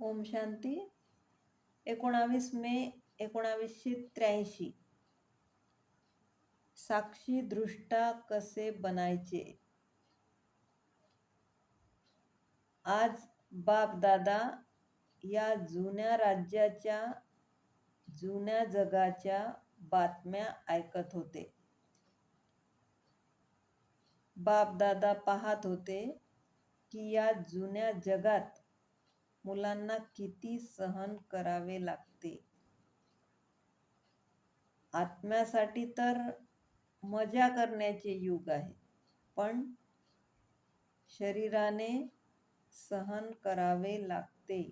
ओम शांती. एकोणावीस मे एकोणावीसशे त्र्याऐंशी. साक्षी दृष्टा कसे बनायचे? आज बापदादा या जुन्या राज्याच्या जुन्या जगाच्या बातम्या ऐकत होते. बापदादा पाहत होते की या जुन्या जगात मुलांना किती सहन करावे लागते? आत्म्यासाठी तर मजा करण्याचे युग आहे पण शरीराने सहन करावे लागते.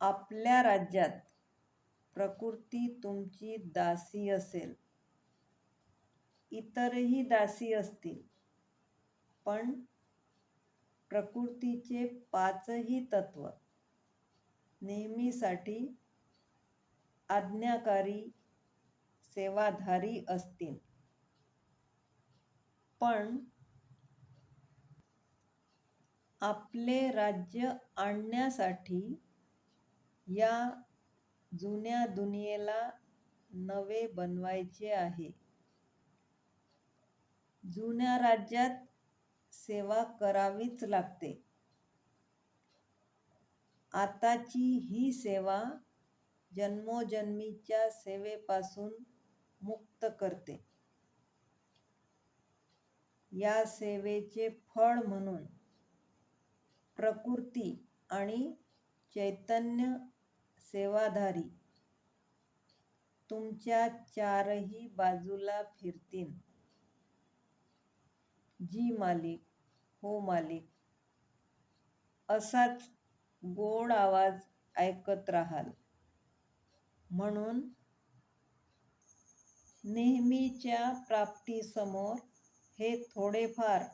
आपल्या राज्यात प्रकृती तुमची दासी असेल. इतरही दासी असतील पण प्रकृतीचे पाचही तत्व नेहमीसाठी आज्ञाकारी सेवाधारी असतील. पण आपले राज्य आणण्यासाठी या जुन्या दुनियेला नवे बनवायचे आहे. जुन्या राज्यात सेवा करावीच लागते. आताची ही सेवा जन्मोजन्मीच्या सेवेपासून मुक्त करते. या सेवेचे फळ म्हणून प्रकृती आणि चैतन्य सेवाधारी तुमच्या चारही बाजूला फिरतील. जी मालिक हो मालिक. असाच गोड आवाज ऐकत राहाल. म्हणून नेहमीच्या प्राप्तीसमोर हे थोडेफार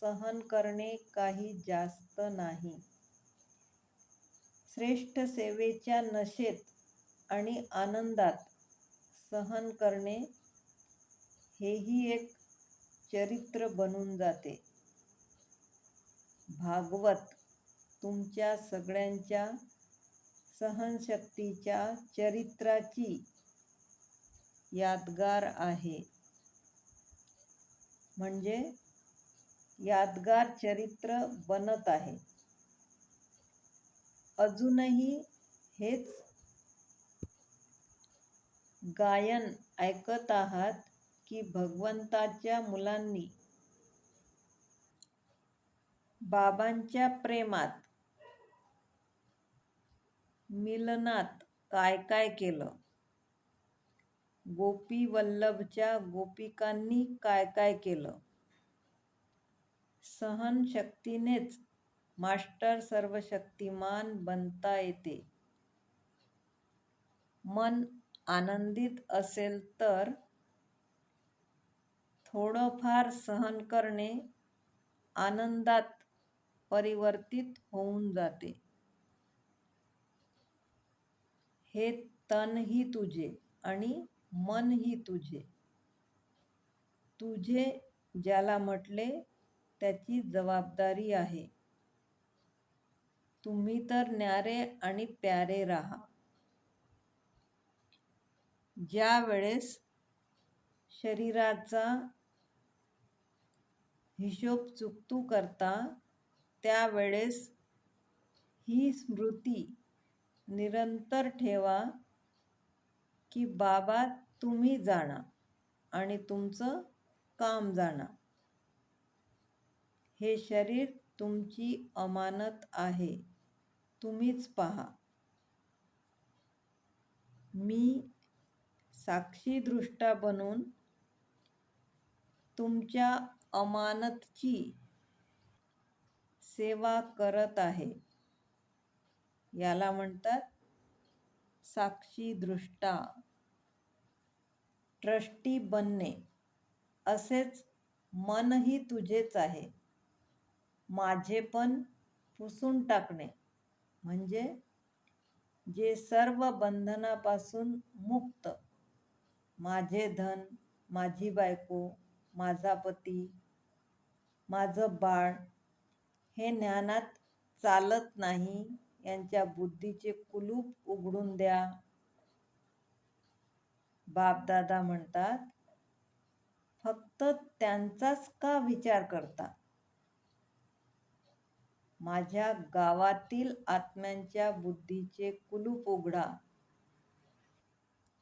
सहन करणे काही जास्त नाही. श्रेष्ठ सेवेच्या नशेत आणि आनंदात सहन करणे हेही एक चरित्र बनून जाते. भागवत तुमच्या सगळ्यांच्या सहनशक्तीच्या चरित्राची यादगार आहे. म्हणजे यादगार चरित्र बनत आहे. अजूनही हेच गायन ऐकत आहात की भगवंताच्या मुलांनी बाबांच्या प्रेमात मिलनात काय काय केलं? गोपी वल्लभच्या गोपिकांनी काय काय केलं? सहनशक्तीनेच मास्टर सर्वशक्तिमान बनता येते. मन आनंदित असेल तर थोडंफार सहन करणे आनंदात परिवर्तित होऊन जाते. हे तनही तुझे आणि मनही तुझे. तुझे ज्याला म्हटले त्याची जबाबदारी आहे. तुम्ही तर न्यारे आणि प्यारे राहा. ज्या वेळेस शरीराचा हिशोब चुकतू करता त्यावेळेस ही स्मृती निरंतर ठेवा की बाबा तुम्ही जाणा आणि तुमचं काम जाणा. हे शरीर तुमची अमानत आहे. तुम्हीच पहा. मी साक्षीदृष्टा बनून तुमच्या अमानतची सेवा करत आहे. याला म्हणतात साक्षी दृष्टा ट्रस्टी बनणे. असेच मनही तुझेच आहे. माझे पण पुसून टाकणे. म्हणजे जे सर्व बंधनापासून मुक्त. माझे धन माझी बायको माझा पती माझं बाळ हे ज्ञानात चालत नाही. यांच्या बुद्धीचे कुलूप उघडून द्या. बापदादा म्हणतात फक्त त्यांचाच का विचार करता? माझ्या गावातील आत्म्यांच्या बुद्धीचे कुलूप उघडा.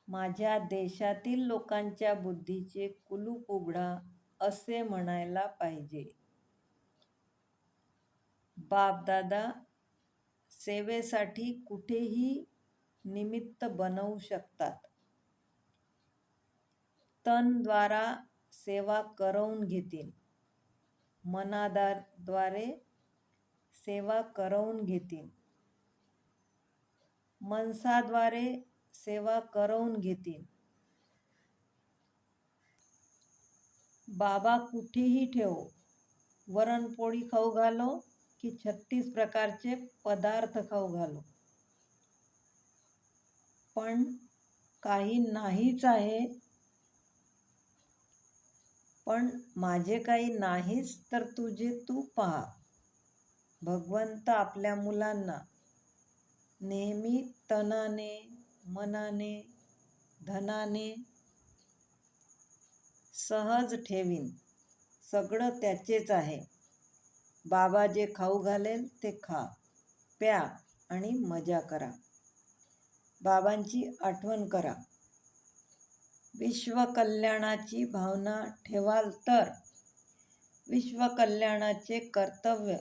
माझ्या देशातील लोकांच्या बुद्धीचे कुलूप उघडा असे म्हणायला पाहिजे. बापदादा सेवेसाठी कुठेही निमित्त बनवू शकतात. तनद्वारा सेवा करवून घेतील. मनाद्वारे सेवा करवून घेतील. मनसाद्वारे सेवा करवून घेतील. बाबा कुठेही ठेवो. वरणपोळी खाऊ घालो. की छत्तीस प्रकारचे पदार्थ खाऊ घालो. पण काही नाहीच आहे. पण माझे काही नाहीच तर तुझे तू पहा. भगवंत आपल्या मुलांना नेहमी तनाने मनाने धनाने सहज ठेवीन. सगळं त्याचेच आहे. बाबा जे खाऊ घालेल ते खा प्या आणि मजा करा. बाबांची आठवण करा. विश्वकल्याणाची भावना ठेवाल तर विश्वकल्याणाचे कर्तव्य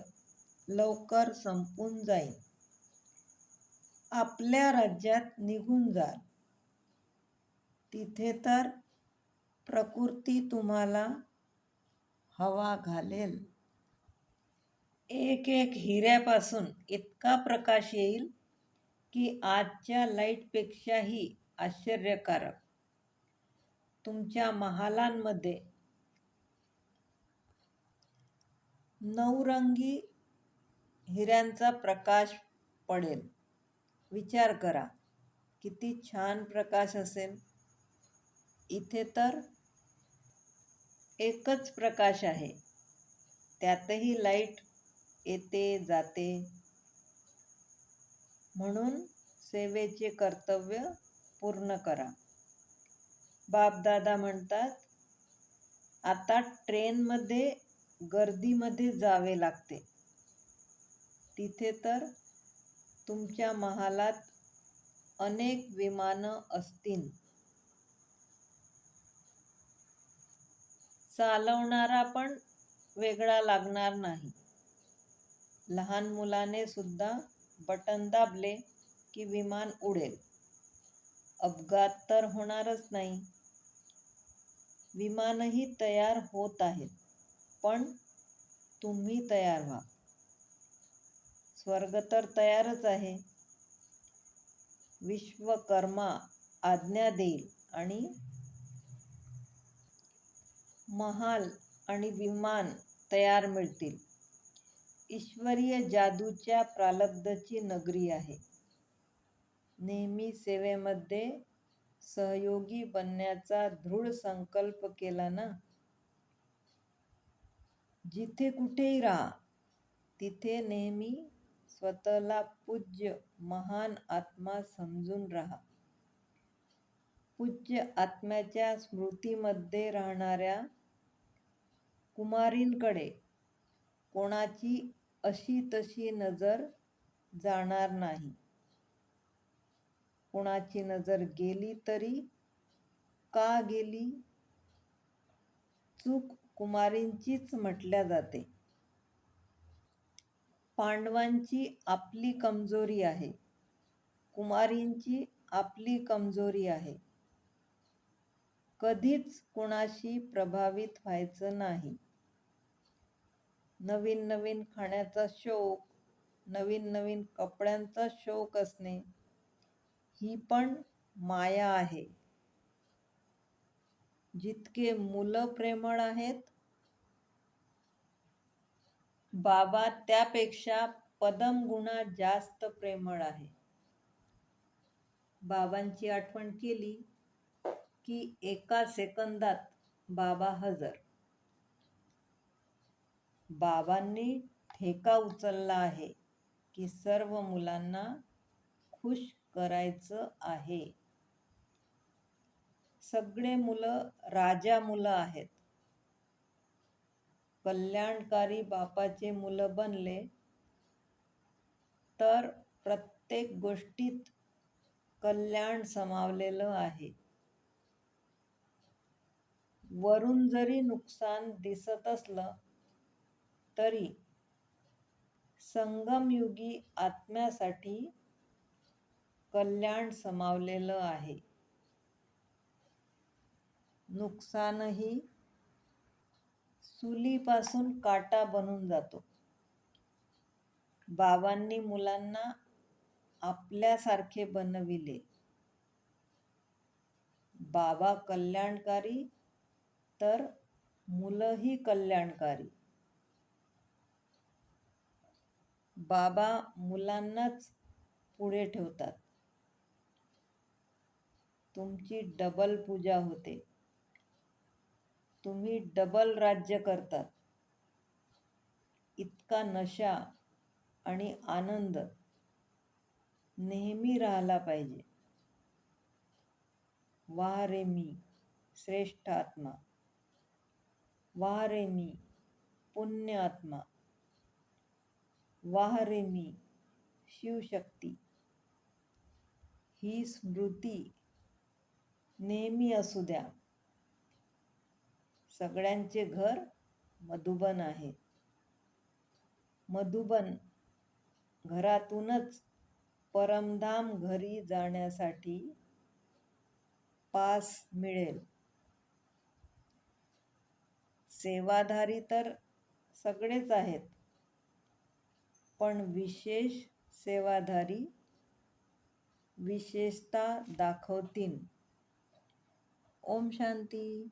लवकर संपून जाईल. आपल्या राज्यात निघून जाल. तिथे तर प्रकृती तुम्हाला हवा घालेल. एक एक हिऱ्यापासून इतका प्रकाश येईल की आजच्या लाईटपेक्षाही आश्चर्यकारक. तुमच्या महालांमध्ये नवरंगी हिऱ्यांचा प्रकाश पडेल. विचार करा किती छान प्रकाश असेल. इथे तर एकच प्रकाश आहे. त्यातही लाइट येते जाते. म्हणून सेवेचे कर्तव्य पूर्ण करा. बापदादा म्हणतात आता ट्रेनमध्ये गर्दीमध्ये जावे लागते. तिथे तर तुमच्या महालात अनेक विमानं असतील. चालवणारा पण वेगळा लागणार नाही. लहान मुलाने सुद्धा बटन दाबले की विमान उडेल. अपघात तर होणारच नाही. विमानही तयार होत आहेत पण तुम्ही तयार व्हा. स्वर्ग तर तयारच आहे. विश्वकर्मा आज्ञा देईल आणि महाल आणि विमान तयार मिळतील. ईश्वरीय जादूच्या प्रालब्धची नगरी आहे. नेहमी सेवेमध्ये सहयोगी बनण्याचा दृढ संकल्प केला ना? जिथे कुठेही राहा तिथे नेहमी स्वतःला पूज्य महान आत्मा समजून राहा. पूज्य आत्म्याच्या स्मृतीमध्ये राहणाऱ्या कुमारींकडे कोणाची अशी तशी नजर जाणार नाही. कुणाची नजर गेली तरी का गेली? चूक कुमारींचीच म्हटल्या जाते. पांडवांची आपली कमजोरी आहे. कुमारींची आपली कमजोरी आहे. कधीच कोणाशी प्रभावित व्हायचं नाही. नवीन नवीन खाण्याचा शौक नवीन नवीन कपड्यांचा शौक असणे ही पण माया आहे. जितके मुलं प्रेमळ आहेत बाबा त्यापेक्षा पदम गुणा जास्त प्रेमळ आहे. बाबांची आठवण केली की एका सेकंदात बाबा हजर. बाबांनी ठेका उचलला आहे की सर्व मुलांना खुश करायचं आहे. सगळे मुलं राजा मुलं आहेत. कल्याणकारी बापाचे मुलं बनले तर प्रत्येक गोष्टीत कल्याण समावलेलं आहे. वरून जरी नुकसान दिसत असलं तरी संगमयुगी आत्म्यासाठी कल्याण समावलेलं आहे. नुकसानही सुलीपासून काटा बनून जातो. बाबांनी मुलांना आपल्यासारखे बनविले. बाबा कल्याणकारी तर मुलंही कल्याणकारी. बाबा मुलांनाच पुढे ठेवतात. तुमची डबल पूजा होते. तुम्ही डबल राज्य करतात. इतका नशा आणि आनंद नेहमी राहिला पाहिजे. वा रे मी श्रेष्ठ आत्मा. वा रे मी पुण्य आत्मा. वाहरे मी शिवशक्ती. ही स्मृती नेहमी असू द्या. सगळ्यांचे घर मधुबन आहे. मधुबन घरातूनच परमधाम घरी जाण्यासाठी पास मिळेल. सेवाधारी तर सगळेच आहेत. पण विशेष सेवाधारी विशेषता दाखवतील ओम शांती.